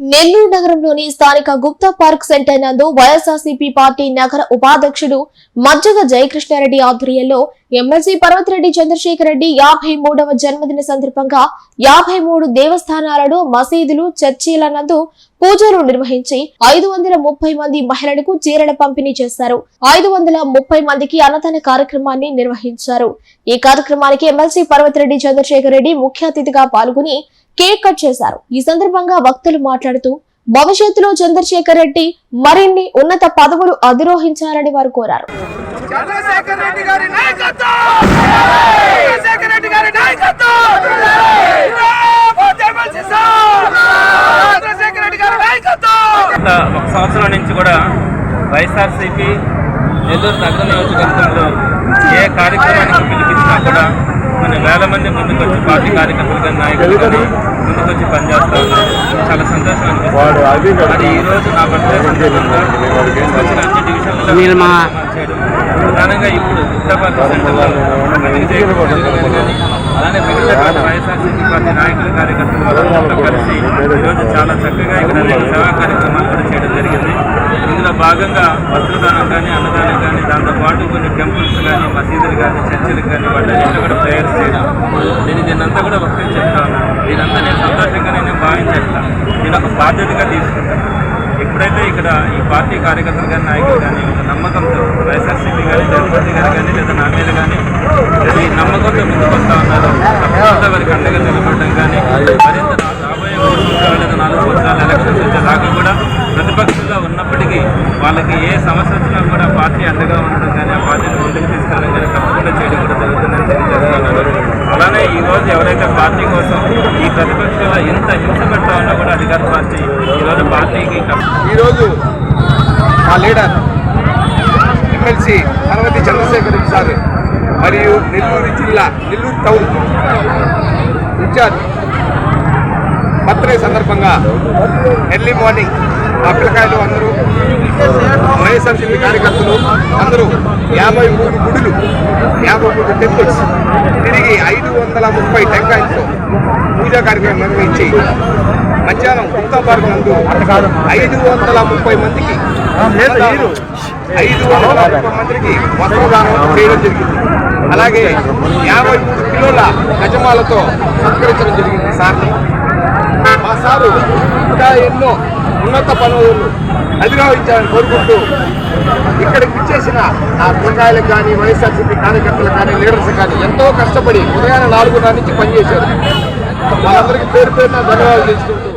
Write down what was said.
నెల్లూరు నగరంలోని స్థానిక Gupta park centre నందు వైఎస్ఆర్సీపీ పార్టీ నగర ఉపాధ్యక్షుడు మజ్జగ జయకృష్ణారెడ్డి ఆధ్వర్యంలో ఎమ్మెల్సీ పర్వతిరెడ్డి చంద్రశేఖర్ రెడ్డి యాభై మూడవ జన్మదిన సందర్భంగా యాభై మూడు దేవస్థానాలను మసీదులు చర్చీల నందు పూజలు నిర్వహించి ఐదు వందల ముప్పై మంది మహిళలకు చీరల పంపిణీ చేశారు. ఐదు వందల ముప్పై మందికి అన్నదాన కార్యక్రమాన్ని నిర్వహించారు. ఈ కార్యక్రమానికి ఎమ్మెల్సీ పర్వతిరెడ్డి చంద్రశేఖర్ రెడ్డి ముఖ్య అతిథిగా పాల్గొని కేక్ కట్ చేశారు. ఈ సందర్భంగా వక్తలు మాట్లాడుతూ భవిష్యత్తులో చంద్రశేఖర్ రెడ్డి మరిన్ని ఉన్నత పదవులు అధిరోహించాలని వారు కోరారు. చంద్రశేఖర్ రెడ్డి గారి నాయకత్వం! చంద్రశేఖర్ రెడ్డి గారి నాయకత్వం! జిందాబాద్ ఎమ్మెల్సీ సార్! చంద్రశేఖర్ రెడ్డి గారి నాయకత్వం! గత ఒక సంవత్సరం నుంచి కూడా వైఎస్ఆర్సీపీ నెల్లూరు నగర నియోజకవర్గంలో ఏ కార్యక్రమానికి పిలిపించినా కూడా కొన్ని వేల మంది ముందుకు వచ్చి పార్టీ కార్యకర్తలు కానీ నాయకులు కానీ ముందుకు వచ్చి పనిచేస్తా ఉన్నారు. చాలా సంతోషం అనిపిస్తుంది. మరి ఈ రోజు నా బర్త్డే సందర్భంగా వచ్చిన అన్ని డివిజన్లలో చేయడం. ప్రధానంగా ఇప్పుడు ఉత్తరపార్టీ సెంటర్లో కానీ అలానే మిగతా వైఎస్ఆర్సీపీ పార్టీ నాయకులు కార్యకర్తలు వాళ్ళందరితో కలిసి ఈరోజు చాలా చక్కగా ఇక్కడ సేవా కార్యక్రమాలు కూడా చేయడం జరిగింది ఇందులో భాగంగా వస్త్రదానం కానీ అన్నదానం కానీ దాంతో పాటు కొన్ని టెంపుల్స్ కానీ మసీదులు కానీ చర్చిలు కానీ వాటిని కూడా ప్రేయర్స్ చేయడం. నేను దీన్నంతా కూడా ఒకటే చెప్తా ఉన్నాను దీనంతా నేను సంతోషంగా నేను భావించేస్తాను నేను ఒక బాధ్యతగా తీసుకుంటాను ఎప్పుడైతే ఇక్కడ ఈ పార్టీ కార్యకర్తలు కానీ నాయకులు కానీ ఒక నమ్మకంతో వైఎస్ఆర్సీపీ కానీ జగన్మోహన్ గారు కానీ లేదా నా మీద కానీ ఈ నమ్మకంతో ముందుకు వస్తా ఉన్నారు. తప్పకుండా వారికి అండగా నిలబడడం కానీ మరింత రాబోయే మూడు సంవత్సరాలు లేదా నాలుగు సంవత్సరాలు వాళ్ళకి ఏ సమస్య వచ్చినా కూడా పార్టీ అండగా ఉండడం కానీ ఆ పార్టీని ముందుకు తీసుకెళ్ళడం కానీ తప్పకుండా చేయడం కూడా జరుగుతుందని తెలియజేస్తున్నారు అలానే ఈరోజు ఎవరైతే పార్టీ కోసం ఈ ప్రతిపక్షంలో ఎంత హింస పెడతా ఉన్నా కూడా అధికార పార్టీ ఈరోజు పార్టీకి ఈరోజు మా leader MLC Parvathi Chandrasekhar Reddy sir మరియు నెల్లూరు జిల్లా నెల్లూరు టౌన్ ఇన్ఛార్జ్ బర్త్డే సందర్భంగా ఎర్లీ మార్నింగ్ మా పిల్లకాయలు అందరూ వైఎస్ఆర్సీపీ కార్యకర్తలు అందరూ యాభై మూడు గుడులు యాభై మూడు టెంపుల్స్ తిరిగి ఐదు వందల ముప్పై టెంకాయలతో పూజా కార్యక్రమం నిర్వహించి మధ్యాహ్నం గుప్తా పార్క్ నందు ఐదు వందల ముప్పై మందికి ఐదు వందల ముప్పై మందికి వస్త్రదానం చేయడం జరిగింది. అలాగే యాభై మూడు కిలోల గజమాలతో సత్కరించడం జరిగింది సార్ని మా సారు ఇంకా ఎన్నో ఉన్నత పనులు అధిరోహించాలని కోరుకుంటూ ఇక్కడికి ఇచ్చేసిన ఆ పిల్లకాయలకు కానీ వైఎస్ఆర్సీపీ కార్యకర్తలు కానీ లీడర్స్ కానీ ఎంతో కష్టపడి ఉదయాన్నే నాలుగున్నర నుంచి పనిచేశారు. వాళ్ళందరికీ పేరు పేరున ధన్యవాదాలు తెలుసుకుంటూ